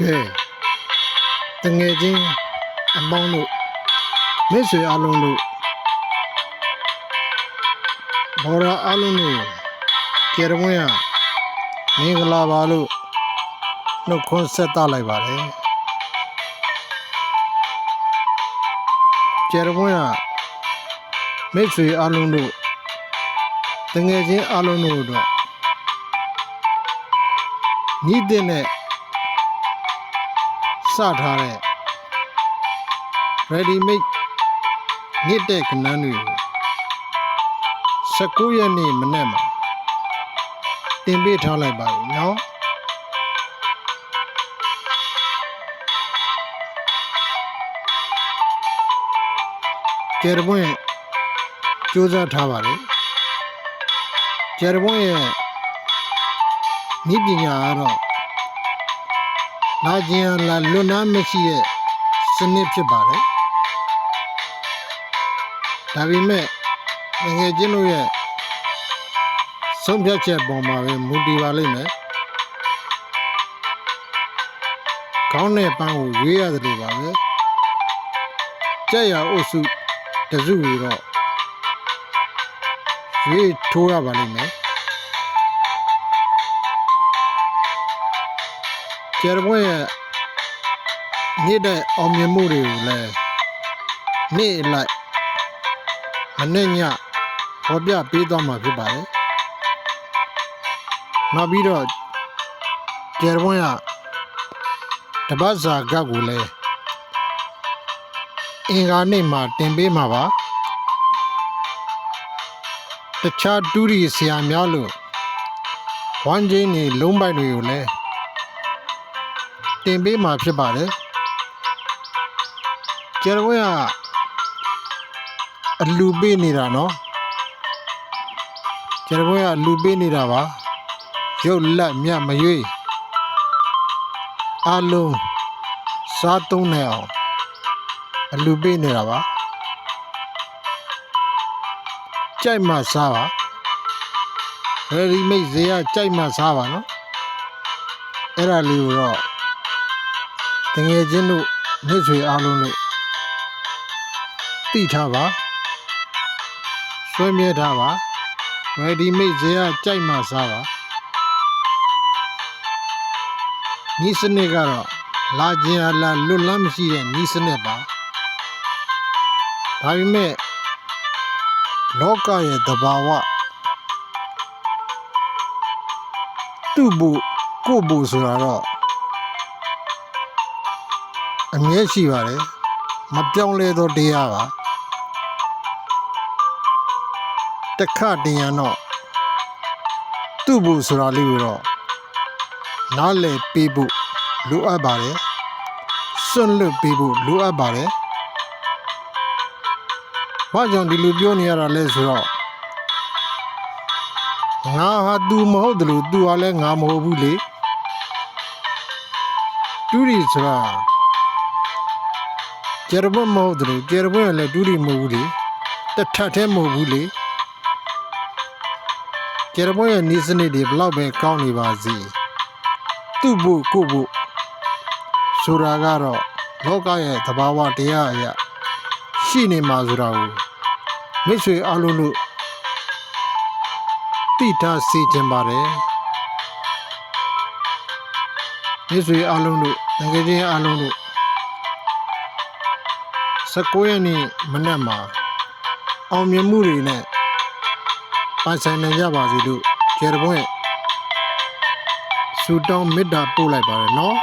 ကဲတငယ်ချင်းအပေါင်းတို့မိတ်ဆွေအလုံးတို့ဘောရအလုံးတို့ကျေရမွန်းရမင်္ဂလာပါလို့နှုတ်ခွန်းဆက်သလိုက်ပါတယ်ကျေရမွန်းရမိတ်ဆွေအလုံးတို့တငယ်ချင်းအလုံးတို့အတွက်ညီးတဲ့နဲ့ စထားတဲ့ ready made ညစ်တဲ့ကနန်းတွေကို19ရက်နေ့မနေ့မှာတင်ပေးထားလိုက်ပါပြီနော်ကျေရပွင့်စူးစမ်းထားပါတယ်ကျေရပွင့်ရဲ့ဤပညာကတော့ လာခြင်းလာလွတ်နာမရှိတဲ့စနစ်ဖြစ်ပါတယ်ဒါပေမဲ့ငယ်ချင်းတို့ရဲ့ဆုံးဖြတ်ချက်ပေါ်မှာပဲမူတည်ပါလိမ့်မယ်ကောင်းတဲ့ပန်းကိုရွေးရတယ်လို့ပါပဲကြက်ရအုပ်စုတစုကိုတော့ရွေးထိုးရပါလိမ့်မယ် ကျေရဘွင့်ရဲ့နေ့တဲ့အောင်မြင်မှုတွေကိုလည်းနေ့အလိုက်မနေ့ညပေါ်ပြပေးသွားမှာဖြစ်ပါတယ်နောက်ပြီးတော့ကျေရဘွင့်ကတပတ်စာကတ်ကိုလည်းအင်္ဂါနေ့မှာတင်ပေးမှာပါတခြားတူရီဆရာများလို့ဝမ်းချင်းနေလုံးပိုက်တွေကိုလည်း တင်ပေးမှာဖြစ်ပါတယ်ကျရဝဲကအလူပေးနေတာနော်ကျရဝဲကအလူပေးနေတာပါရုပ်လက်မြတ်မရွေးအလုံးစားသုံးနေအောင်အလူပေးနေတာပါကြိုက်မှစားပါရယ်ဒီမိတ်ဇေယကြိုက်မှစားပါနော်အဲ့ဒါလေးကိုတော့ တငယ်ချင်းတို့မိတ်ဆွေအားလုံးတို့တိထားပါဆွဲမြဲထားပါ ready made ဇေယကြိုက်မှစားပါဤစနစ်ကတော့လာခြင်းအလားလွတ်လမ်းမရှိတဲ့ဤစနစ်ပါဒါပေမဲ့လောကရဲ့သဘာဝသူ့ဘူကိုယ့်ဘူဆိုတာတော့ အမြဲရှိပါတယ်မပြောင်းလဲသောတရားပါတခတင်ရတော့သူ့ဘူးဆိုတာလေးကိုတော့နားလည်ပေးဖို့လိုအပ်ပါတယ်စွန့်လွတ်ပေးဖို့လိုအပ်ပါတယ်ဘာကြောင့်ဒီလိုပြောနေရတာလဲဆိုတော့ငါဟာ तू မဟုတ်တယ်လို့ तू ကလည်းငါမဟုတ်ဘူးလေတူရီဆိုတာ ကျရဘမဟုတ်တယ်ကျရဘကလည်းဒူးရီမဟုတ်ဘူးလေတထက်ထဲမဟုတ်ဘူးလေကျရဘရဲ့နီးစနစ်တွေဘလောက်ပဲကောင်းနေပါစေသူ့ဖို့ကို့ဖို့ဆိုတာကတော့လောကရဲ့သဘာဝတရားအရာရှိနေမှာဆိုတာကိုမိတ်ဆွေအလုံးတို့တိထားစေခြင်းပါတယ်မိတ်ဆွေအလုံးတို့ငွေချင်းအလုံးတို့ 19ရက်နေ့မနက်မှာအောင်မြင်မှုတွေနဲ့ပိုင်ဆိုင်နိုင်ကြပါစေလို့ကျေရပွင့်စူတောင်းမေတ္တာပို့လိုက်ပါတယ်နော်